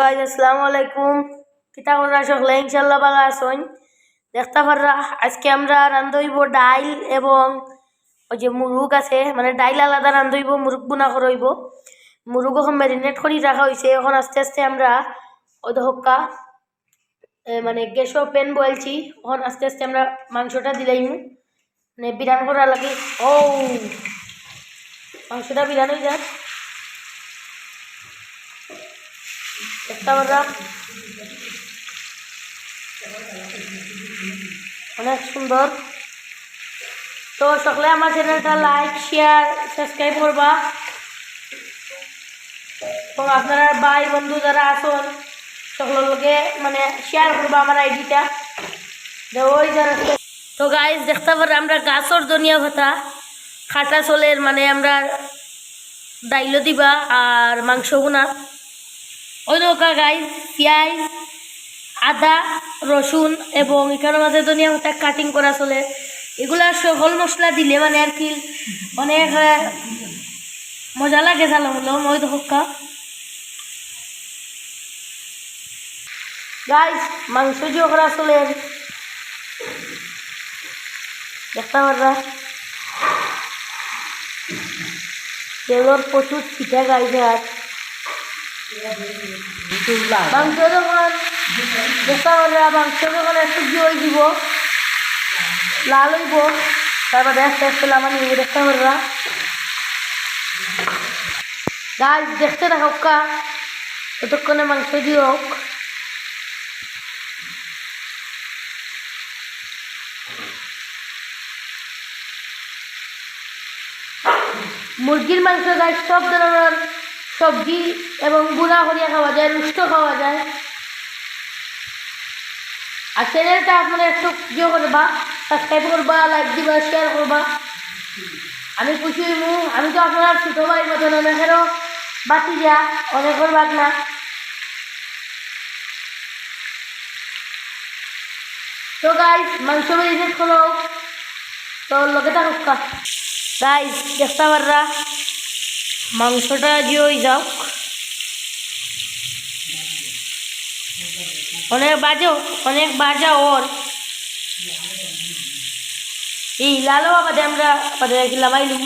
Guys আসসালামু আলাইকুম। কিতা করা সকলে ইনশাল্লাহ ভালো আসুন দেখতে পাররা, আজকে আমরা রান্ধইব ডাইল এবং ওই যে মুরুগ আছে মানে ডাইল আলাদা রান্ধইব, মুরুগ বুনা করইব। মুরুগ এখন ম্যারিনেট করে রাখা হয়েছে এখন আস্তে আস্তে আমরা ওই হক্কা মানে গ্যাসও প্যান বলছি এখন আস্তে আস্তে আমরা মাংসটা দিলাইম। মানে বিরান করার লাগে ও মাংসটা বিরান হয়ে যাক পাররা অনেক সুন্দর। তো সকলে আমার চ্যানেলটা লাইক শেয়ার সাবস্ক্রাইব করবা। এবং আপনারা ভাই, বন্ধু যারা আসুন সকলের লোকে মানে শেয়ার করবা আমার আইডিটা। ওই যারা তো গাইজ দেখতে পারে আমরা গাছর ধনিয়া ভাতা। খাটা চলের মানে আমরা ডাইলও দিবা আর মাংস বোনা ওই নৌকা গাইজ পেঁয়াজ, আদা, রসুন এবং এখানের মাঝে ধনিয়া পাতা কাটিং করা চলে। এগুলা সকল মশলা দিলে মানে আর কি অনেক মজা লাগে জানো হলো মই তো হক্কা গাইজ মাংস যে করা চলে। দেখতে পাররা তেলর প্রচুর পিঠা গাইছে আর মাংস যখন দেখতে পাররা মাংস যখন একটু জল দিব। লাল হইব। তারপরে আস্তে আস্তে লামা নিয়ে দেখতে পাররা গাছ দেখতে না হোক্কা ততক্ষণে মাংস দিয়ে হোক মুরগির মাংস গাছ সব ধরনের সবজি এবং গুঁড়া করিয়া খাওয়া যায়, রুষ্ট খাওয়া যায়। আর চ্যানেলটা আপনারা একটু ইয়ে করবা সাবস্ক্রাইব করবা লাইক দিবা শেয়ার করবা। আমি খুশি মু আমি তো আপনার ছোটো ভাই মতন অনেকেরও বাতি দিয়া অনেকের বাদ না তো গাইজ মাংস বেরিয়েছে খোলো তো লগে থাকুক গাইজ দেখতে পাররা? মাংসটা যে ওই যাও অনেক বাজে, অনেক বাজা ওর। এই লালো বাদে আমরা বাদে রাখি লামাইলুম।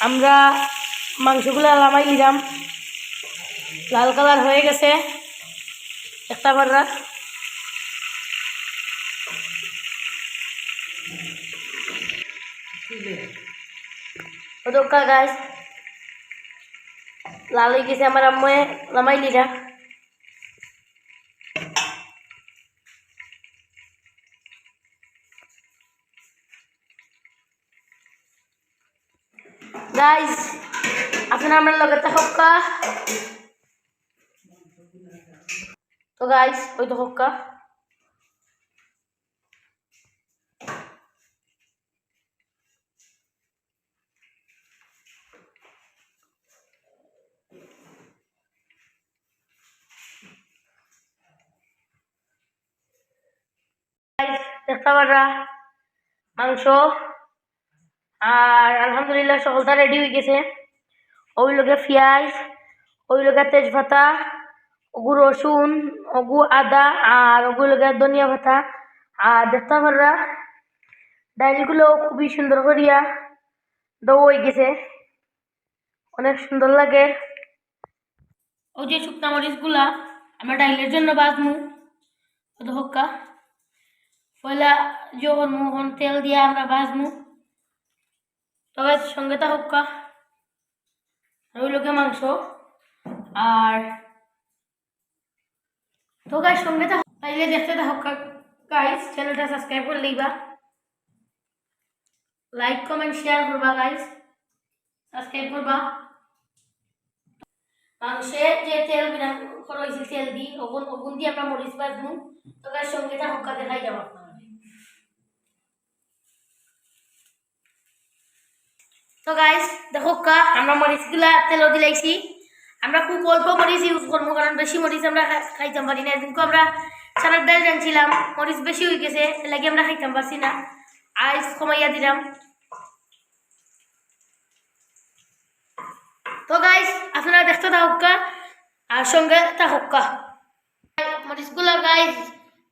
আমরা মাংসগুলো লামাই নিলাম। লাল কালার হয়ে গেছে। একটা বাররা। ওদকা গাছ লাল হয়ে গেছে আমার আম্ময়ে লামাই লিরা গাইস আপনারা আমার লগে থাকা তো গাইস ওই তো হক্কা পাররা মাংস। আর আলহামদুলিল্লাহ সকলটা রেডি হয়ে গেছে। ওই লোকে পেঁয়াজ, ওই লোকে তেজপাতা, ওগু রসুন, ওগু আদা, আর ওগু লোকে ধনিয়া পাতা। আর দেখতে পাররা ডাইলগুলো খুবই সুন্দর করিয়া দৌ হয়ে গেছে। অনেক সুন্দর লাগে। ওই যে শুকনা মরিচগুলা, আমরা ডাইলের জন্য বাজমু হক্কা পয়লা যখন মোহন তেল দিয়ে আমরা বাজমু তবে সঙ্গে তা হক্কা ওই লোকে মাংস। আর তো গাইস সঙ্গে তা তাইলে দেখতে তা হক্কা গাইস চ্যানেলটা সাবস্ক্রাইব করে লইবা লাইক কমেন্ট শেয়ার করবা গাইস সাবস্ক্রাইব করবা। মাংসে যে তেল বিরান খরচ তেল দি, ওগুন ওগুন দিয়ে আমরা মরিচ বাজমু তো গাইস সঙ্গে তা হক্কা দেখাই যাব আপনাদের তো গাইস দেখো কা, আমরা মরিচগুলা তেলও দিলাইছি। আমরা খুব অল্প মরিচ ইউজ করব, কারণ বেশি মরিচ আমরা খাইতাম পারি না। এদিনকে আমরা সারার ডাল জানছিলাম, মরিচ বেশি হয়ে গেছে লাগে আমরা খাইতাম পারছি না। আইস কমাইয়া দিলাম। তো গাইস আপনারা দেখতে থাকুকা আর সঙ্গে থাকুকা মরিচগুলো গাইস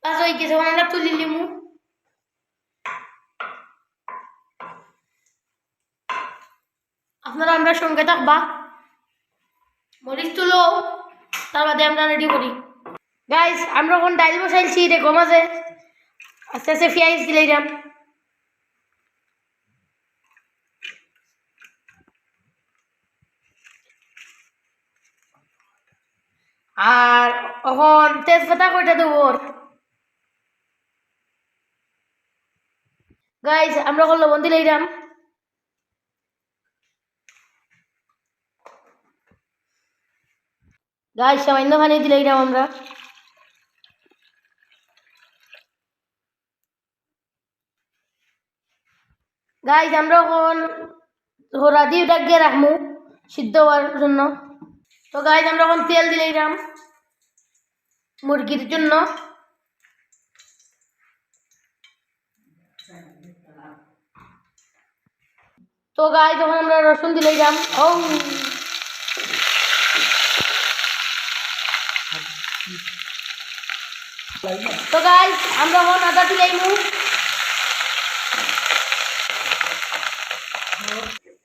পাস হয়ে গেছে আমরা তুলি লিমু। আপনারা আমরা সঙ্গে থাকবা। মরিচ তুলো তার বাদে আমরা রেডি করি। গাইস আমরা এখন ডাইল বসাইছি রে গমাজে আস্তে আস্তে পেঁয়াজ দিলে যাম আর এখন তেজপাতা কয়টা দেবো গাইস আমরা এখন লবণ দিলে গাইস সামান্য পানি দিলে যাম আমরা গাইজ আমরা এখন হোরা দিয়ে ডাকিয়ে রাখব সিদ্ধ হওয়ার জন্য তো গাইজ আমরা এখন তেল দিলে দিলাম মুরগির জন্য তো গাই যখন আমরা রসুন দিলে যাম ও তো গাই আমরা এখন আদা দিলাই মু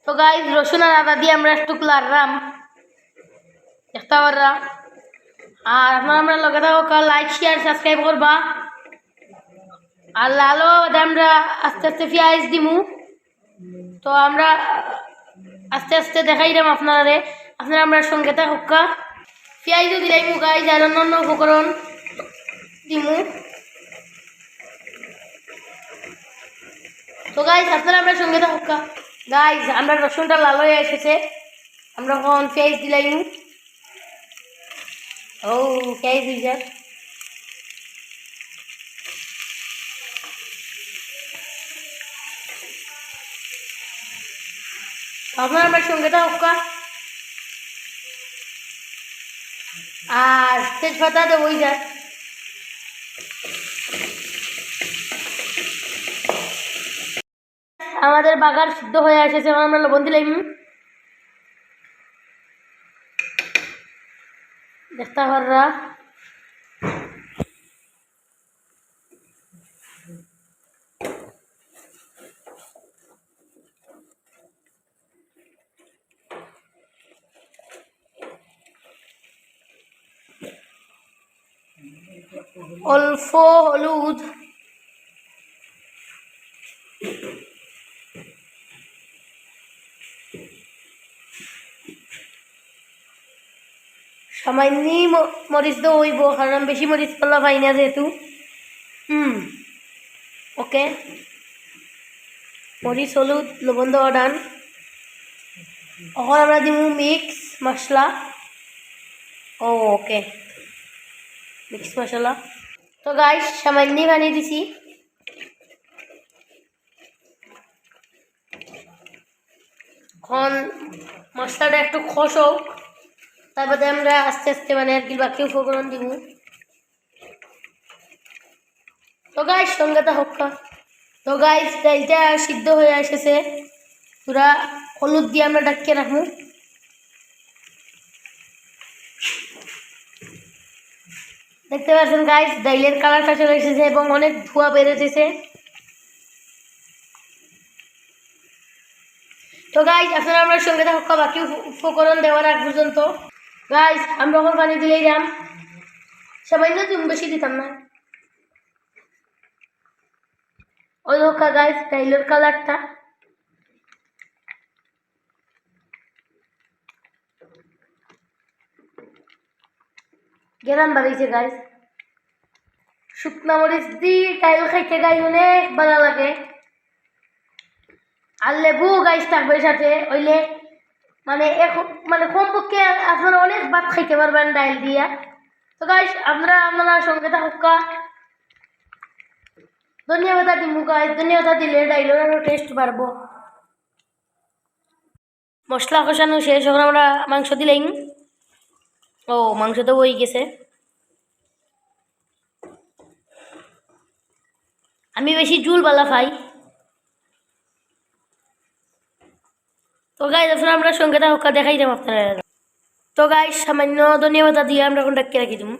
তো গাই রসুন আর আদা দিয়ে আমরা একটু লাড়লাম দেখতে পাররা আর আপনারা আমরা লগে থাকা লাইক শেয়ার সাবস্ক্রাইব করবা। আর লালও আমরা আস্তে আস্তে পেঁয়াজ দিমু। তো আমরা আস্তে আস্তে দেখাই দাম আপনারে আপনারা আমরা সঙ্গে থাকা পেঁয়াজও দিলাইমু গাইজ আর অন্য অন্য উপকরণ। দিমু। তো গাইজ আপনারা আমরা সঙ্গে থাকা গাইজ আমরা রসুনটা লাল হয়ে এসেছে। আমরা এখন পেঁয়াজ দিলাইমু ও পেঁয়াজ যাক আপনারা আমার সঙ্গে থাকা আর তেজপাতা দেবই যাক আমাদের বাগান সিদ্ধ হয়ে এসেছে এখন আমরা লবণ দিলাম দেখতে অল্প হলুদ। সামান্যই ম- মরিচ তো হইব কারণ বেশি মরিচ পাল্লা পাই না যেহেতু। হুম ওকে মরিচ হলুদ লবণ দেওয়া ডান এখন আমরা দিব মিক্স মশলা ও ওকে মিক্স মশলা তো গাইস সামান্যই বানিয়ে দিছি। এখন মশলাটা একটু খসক তারপরে আমরা আস্তে আস্তে মানে আর কি বাকি উপকরণ দিব। তো গাইস সঙ্গেটা হক্কা তো গাইস ডাইলটা সিদ্ধ হয়ে এসেছে। পুরা হলুদ দিয়ে আমরা ডাকিয়ে রাখব। দেখতে পাচ্ছেন গাইস ডাইলের কালারটা চলে এসেছে এবং অনেক ধোয়া বেরোতেছে তো গাইজ আপনারা আমরা সঙ্গে থাকা বাকি উপকরণ দেওয়ার আগ পর্যন্ত। গাইজ আমরা এখন পানি দিলেই যাম সামান্য তুমি বেশি দিতাম না। ওই হোকা গাইজ ডাইলের কালারটা গেরাম বাড়িয়েছে গাইজ শুকনা মরিচ দি টাইল খাইতে গাই অনেক ভালো লাগে। আর লেবু গাইস থাকবে সাথে। ওইলে মানে এখন মানে কমপক্ষে আপনারা অনেক ভাত খাইতে পারবেন ডাইল দিয়া। তো গাইস আপনারা আপনারা সঙ্গে থাকা ধন্যবাদ দিমু গাইস ধন্যবাদ দিলে ডাইলের আরও টেস্ট বাড়বো। মশলা কষানো শেষ, এখন আমরা মাংস দিলেই ও, মাংস তো হয়ে গেছে। আমি বেশি জুল বালা খাই। তো গাইজ এখন আমরা সঙ্গে দেখাই দাম আপনারা তো গাইজ সামান্য ধন্যবাদ দিয়ে আমরা এখন ডাকিয়ে রাখি দিব।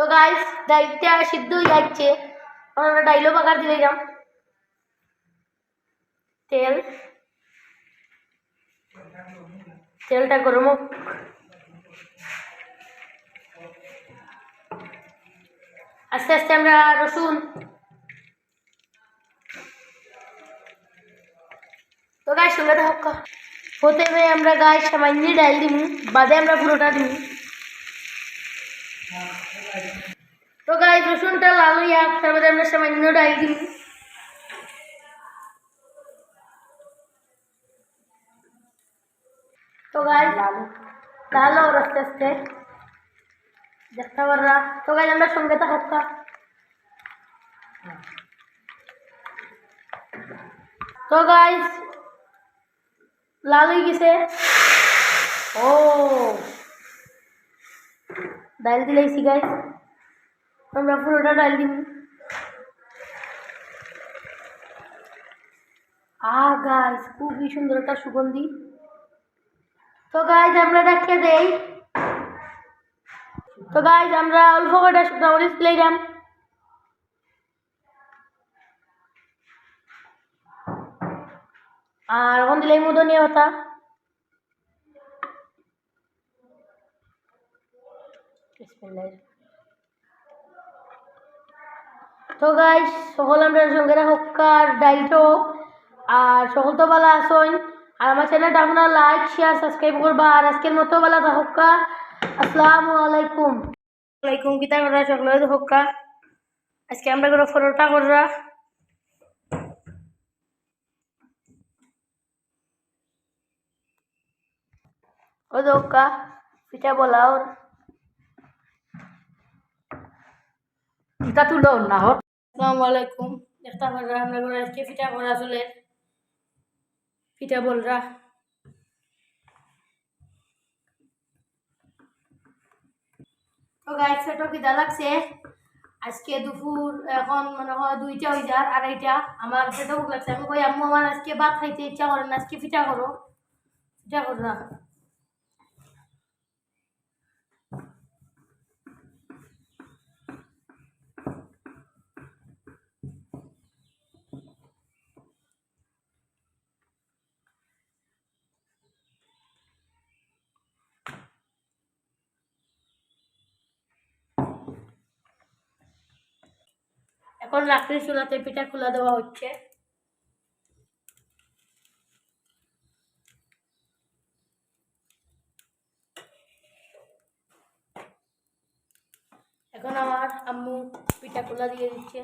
তো গাইস ডাইলটা সিদ্ধ হয়ে যাচ্ছে। আমরা ডাইলও পাকার দিলে যাম তেল। তেলটা গরম আস্তে আস্তে আমরা রসুন। তো গাছ সঙ্গে হোক প্রথমে আমরা গায়ে সামান্য ডাল দিব বাদে আমরা পুরোটা দিব তো গায়ে রসুনটা লাল হইয়া তারপরে আমরা সামান্য ডাল দিব তো গায়ে লাল হোক আস্তে আস্তে দেখতে পাররা তো গায়ে আমরা সঙ্গে হোক তো গাইস লাল হয়ে গেছে ও ডাল দিলেছি গাইস আমরা পুরোটা ডাল দিব আ গাইস খুবই সুন্দর একটা সুগন্ধি তো গাইস আমরা রাখিয়ে দেই তো গাইস আমরা অল্প কটা শুকনো মরিচ দিলাম আর এখন দিলাই মধুনিয়া পাতা তো গাইস সকল আমরা সঙ্গে হকার ডাইটো আর সকল তো ভালো আসুন আর আমার চ্যানেলটা আপনারা লাইক শেয়ার সাবস্ক্রাইব করবা। আর আজকের মতো বেলা হক্কা। আসসালামু আলাইকুম। আলাইকুম কিতা করা সকলে হক্কা। আজকে আমরা করে ফটোটা করা ও দোকা পিঠা বলাও না, হর। আসসালামু আলাইকুম। আমরা করে আজকে করা চলে বলরা তো কিদা লাগছে। আজকে দুপুর এখন মনে হয় দুইটা হয়ে যার আড়াইটা। আমার পেটও লাগছে, আমি কই, আম্মু আমার আজকে ভাত খাইতে ইচ্ছা করে না, আজকে পিঠা করো। পিঠা কররা এখন রাত্রি চুলাতে পিঠা খোলা দেওয়া হচ্ছে। এখন আমার আম্মু পিঠা খোলা দিয়ে দিচ্ছে।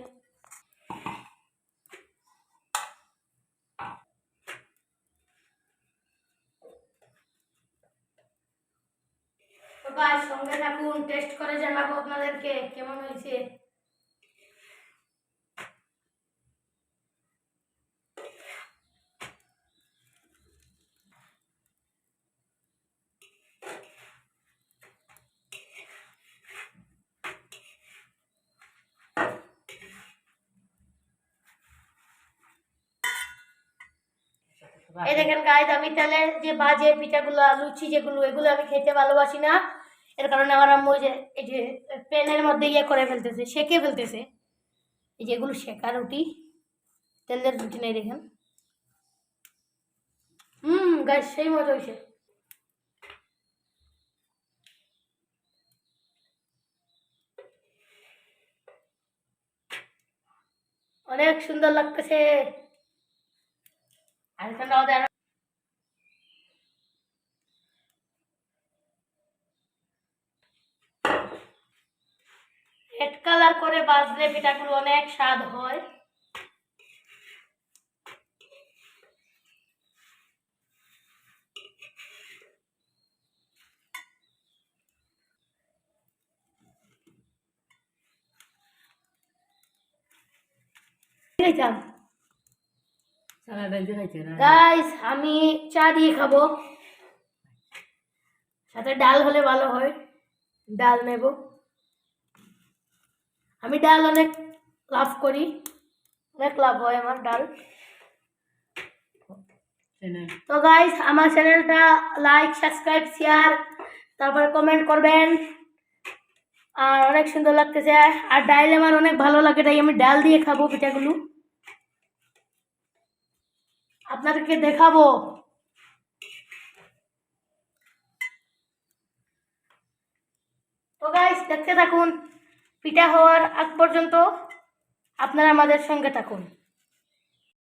সঙ্গে থাকুন টেস্ট করে জানাব আপনাদেরকে, কেমন হয়েছে? এই দেখেন গাইজ আমি তাহলে যে বাজে পিঠাগুলো, লুচি যেগুলো, এগুলো আমি খেতে ভালোবাসি না। এর কারণে আমার আম্মু যে, এই যে, প্যানের মধ্যে ইয়ে করে ফেলতেছে, সেকে ফেলতেছে। এই যে এগুলো শেখা রুটি, তেলের রুটি নেই দেখেন। হুম গাইজ সেই মজা হয়েছে অনেক সুন্দর লাগতেছে আর এখানটা আমাদের আরো- রেড কালার করে বাজলে পিঠাগুলো অনেক স্বাদ হয়। খাইছে না গাইস আমি চা দিয়ে খাব। সাথে ডাল হলে ভালো হয়। ডাল নেব। আমি ডাল অনেক লাভ করি। অনেক লাভ হয় আমার ডাল। তো গাইস আমার চ্যানেলটা লাইক সাবস্ক্রাইব শেয়ার তারপরে কমেন্ট করবেন। আর অনেক সুন্দর লাগতেছে। আর ডাল আমার অনেক ভালো লাগে তাই আমি ডাল দিয়ে খাব পিঠাগুলো। আপনাদেরকে দেখাবো। তো গাইস দেখতে থাকুন পিঠা হওয়ার আগ পর্যন্ত আপনারা আমাদের সঙ্গে থাকুন।